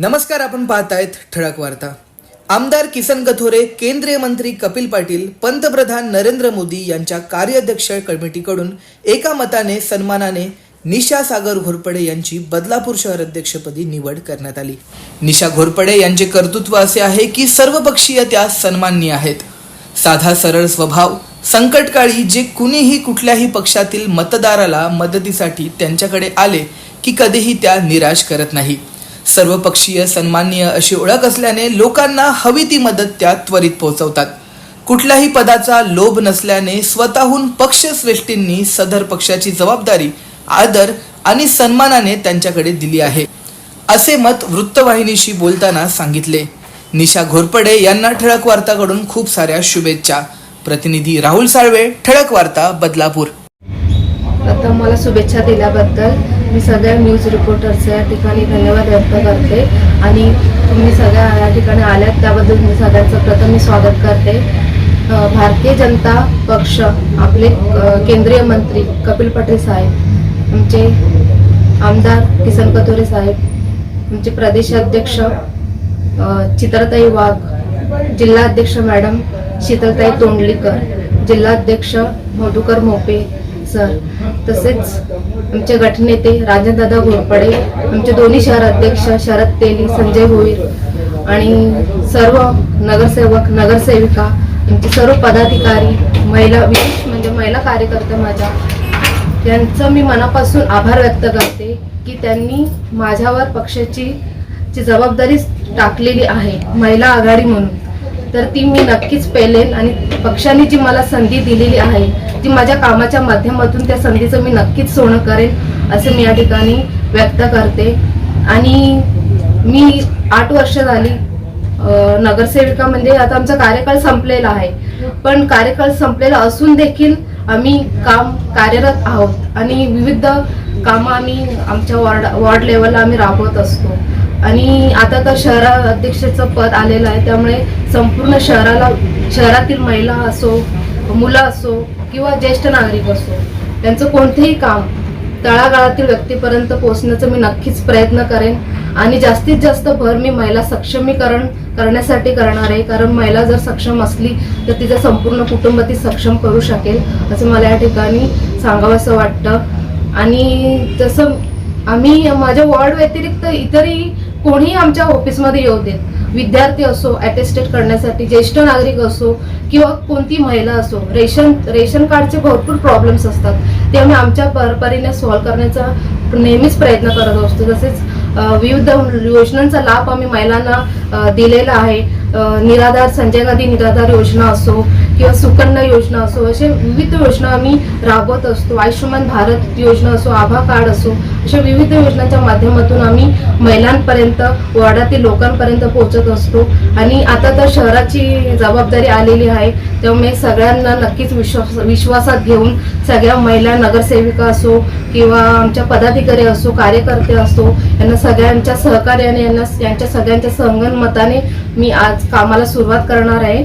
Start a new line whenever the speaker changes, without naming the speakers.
नमस्कार आपण पाहतायत ठळक वार्ता. आमदार किसन कथोरे केंद्रीय मंत्री कपिल पाटील पंतप्रधान नरेंद्र मोदी यांच्या कार्याध्यक्ष कमिटीकडून एका मताने सन्मानाने निशा सागर घोरपडे यांची बदलापूर शहर अध्यक्षपदी निवड करण्यात आली. निशा घोरपडे यांचे कर्तृत्व असे आहे की सर्वपक्षीय त्या सन्माननीय आहेत. साधा सरळ स्वभाव संकटकाळी जे कुणीही कुठल्याही पक्षातील मतदाराला मदतीसाठी त्यांच्याकडे आले की कधीही त्या निराश करत नाही. सर्वपक्षीय सन्माननीय अशी ओळख असल्याने लोकांना हवी ती मदत त्या त्वरित पोहोचवतात. कुठल्याही पदाचा लोभ नसल्याने स्वतःहून पक्षश्रेष्ठींनी सदर पक्षाची जबाबदारी आदर आणि सन्मानाने त्यांच्याकडे दिली आहे. असे मत वृत्तवाहिनीशी बोलताना सांगितले. निशा घोरपडे यांना ठळक वार्ताकडून खूप साऱ्या शुभेच्छा. प्रतिनिधी राहुल साळवे ठळक वार्ता बदलापूर.
प्रथम मला शुभेच्छा दिल्याबद्दल मी सगळ्या न्यूज रिपोर्टर्सच्या या ठिकाणी धन्यवाद व्यक्त करते. आणि तुम्ही सगळ्या या ठिकाणी आल्यात त्याबद्दल मी सगळ्यांचं प्रथम मी स्वागत करते. भारतीय जनता पक्ष आपले केंद्रीय मंत्री कपिल पटेल साहेब आमचे आमदार किसन कथोरे साहेब आमचे प्रदेशाध्यक्ष चित्रताई वाघ जिल्हाध्यक्ष मॅडम शीतलताई तोंडलीकर जिल्हाध्यक्ष मधुकर मोपे सर. तसेच आमचे गटनेते राजनदादा घोरपडे आमचे दोन्ही शहर अध्यक्ष शरद तेली संजय भोईर आणि सर्व नगरसेवक नगरसेविका आमचे सर्व पदाधिकारी महिला विशेष म्हणजे महिला कार्यकर्ते माझ्या त्यांचं मी मनापासून आभार व्यक्त करते की त्यांनी माझ्यावर पक्षाची ची जबाबदारी टाकलेली आहे महिला आघाडी म्हणून. तर ती मी नक्कीच पेलेन आणि पक्षाने जी मला संधी दिलेली आहे ती माझ्या कामाच्या माध्यमातून त्या संधीचं मी नक्कीच सोनं करेन असं मी या ठिकाणी व्यक्त करते. आणि मी आठ वर्ष झाली नगरसेविका म्हणजे आता आमचा कार्यकाळ संपलेला आहे. पण कार्यकाळ संपलेला असून देखील आम्ही काम कार्यरत आहोत आणि विविध कामं आम्ही आमच्या वॉर्ड वॉर्ड लेवलला आम्ही राबवत असतो. आणि आता तर शहरा अध्यक्षाचं पद आलेलं आहे. त्यामुळे संपूर्ण शहराला शहरातील महिला असो मुलं असो किंवा ज्येष्ठ नागरिक असो त्यांचं कोणतेही काम तळागाळातील व्यक्तीपर्यंत पोहोचण्याचा मी नक्कीच प्रयत्न करेन. आणि जास्तीत जास्त भर मी महिला सक्षमीकरण करण्यासाठी करणार आहे. कारण महिला जर सक्षम असली तर तिचं संपूर्ण कुटुंब ती सक्षम करू शकेल असं मला या ठिकाणी सांगावंसं वाटतं. आणि जसं आम्ही माझ्या वॉर्ड व्यतिरिक्त इतरही कोणीही आमच्या ऑफिसमध्ये येऊ देत. विद्यार्थी असो अटेस्टेड करण्यासाठी ज्येष्ठ नागरिक असो किंवा कोणती महिला असो रेशन रेशन कार्डचे भरपूर प्रॉब्लेम्स असतात. ते आम्ही आमच्या पर- परीने सॉल्व्ह करण्याचा नेहमीच प्रयत्न करत असतो. तसेच विविध योजनांचा लाभ आम्ही महिलांना दिलेला आहे. निराधार संजय गांधी निराधार योजना असो किंवा सुकन्या योजना असो असे विविध योजना आम्ही राबवत असतो. आयुष्यमान भारत योजना असो आभा कार्ड असो अशा विविध योजनांच्या माध्यमातून आम्ही महिलांपर्यंत वॉर्डातील लोकांपर्यंत पोहोचत असतो. आणि आता तर शहराची जबाबदारी आलेली आहे. त्यामुळे सगळ्यांना नक्कीच विश्वास विश्वासात घेऊन सगळ्या महिला नगरसेविका असो किंवा आमच्या पदाधिकारी असो कार्यकर्ते असो यांना सगळ्यांच्या सहकार्याने यांना यांच्या सगळ्यांच्या संगनमताने मी आज कामाला सुरुवात करणार आहे.